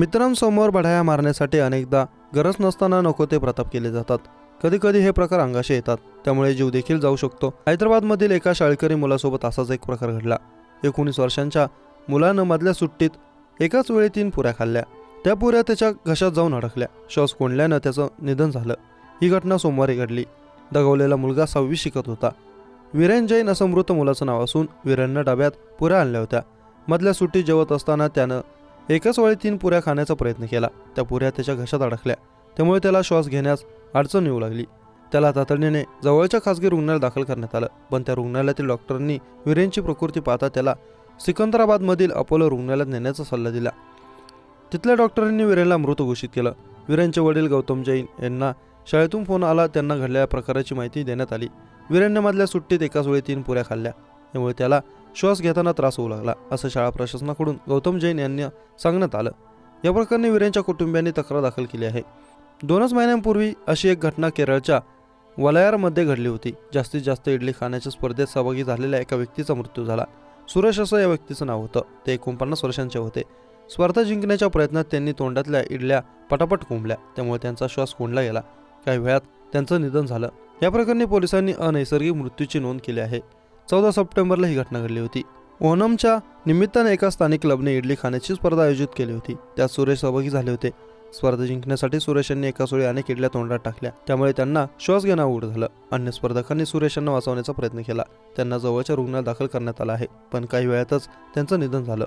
मित्रांसमोर बढाया मारण्यासाठी अनेकदा गरज नसताना नको ते प्रताप केले जातात. कधी कधी हे प्रकार अंगाशी येतात त्यामुळे जीव देखील जाऊ शकतो. हैदराबादमधील एका शाळकरी मुलासोबत असाच एक प्रकार घडला. एकोणीस वर्षांच्या मुलानं मधल्या सुट्टीत एकाच वेळी तीन पुऱ्या खाल्ल्या. त्या पुऱ्या त्याच्या घशात जाऊन अडकल्या. श्वास कोंडल्यानं त्याचं निधन झालं. ही घटना सोमवारी घडली. दगावलेला मुलगा सहावी शिकत होता. वीरेन जैन असं मृत मुलाचं नाव असून वीरेननं डब्यात पुऱ्या आणल्या होत्या. मधल्या सुट्टीत जेवत असताना त्यानं एकाच वेळी तीन पुऱ्या खाण्याचा प्रयत्न केला. त्या पुऱ्या त्याच्या घशात अडकल्या. त्यामुळे त्याला श्वास घेण्यास अडचण येऊ लागली. त्याला तातडीने जवळच्या खासगी रुग्णालयात दाखल करण्यात आलं. पण त्या रुग्णालयातील डॉक्टरांनी वीरेनची प्रकृती पाहता त्याला सिकंदराबादमधील अपोलो रुग्णालयात नेण्याचा सल्ला दिला. तिथल्या डॉक्टरांनी वीरेनला मृत घोषित केलं. वीरेनचे वडील गौतम जैन यांना शाळेतून फोन आला. त्यांना घडलेल्या प्रकाराची माहिती देण्यात आली. वीरेनने मधल्या सुट्टीत एकाच वेळी तीन पुऱ्या खाल्ल्या. त्यामुळे त्याला श्वास घेताना त्रास होऊ लागला असं शाळा प्रशासनाकडून गौतम जैन यांना सांगण्यात आलं. या प्रकरणी वीरेंच्या कुटुंबियांनी तक्रार दाखल केली आहे. दोनच महिन्यांपूर्वी अशी एक घटना केरळच्या वलायारमध्ये घडली होती. जास्तीत जास्त इडली खाण्याच्या स्पर्धेत सहभागी झालेल्या एका व्यक्तीचा मृत्यू झाला. सुरेश असं या व्यक्तीचं नाव होतं. ते एकोणपन्नास वर्षांचे होते. स्पर्धा जिंकण्याच्या प्रयत्नात त्यांनी तोंडातल्या इडल्या पटापट कोंबल्या. त्यामुळे त्यांचा श्वास कोंडला गेला. काही वेळात त्यांचं निधन झालं. या प्रकरणी पोलिसांनी अनैसर्गिक मृत्यूची नोंद केली आहे. चौदा सप्टेंबरला ही घटना घडली होती. ओणमच्या निमित्ताने एका स्थानिक क्लबने इडली खाण्याची स्पर्धा आयोजित केली होती. त्यात सुरेश सहभागी झाले होते. स्पर्धा जिंकण्यासाठी सुरेश यांनी एका वेळी अनेक इडल्या तोंडात टाकल्या. त्यामुळे त्यांना श्वास घेणं अवघड झालं. अन्य स्पर्धकांनी सुरेश यांना वाचवण्याचा प्रयत्न केला. त्यांना जवळच्या रुग्णालयात दाखल करण्यात आला आहे. पण काही वेळातच त्यांचं निधन झालं.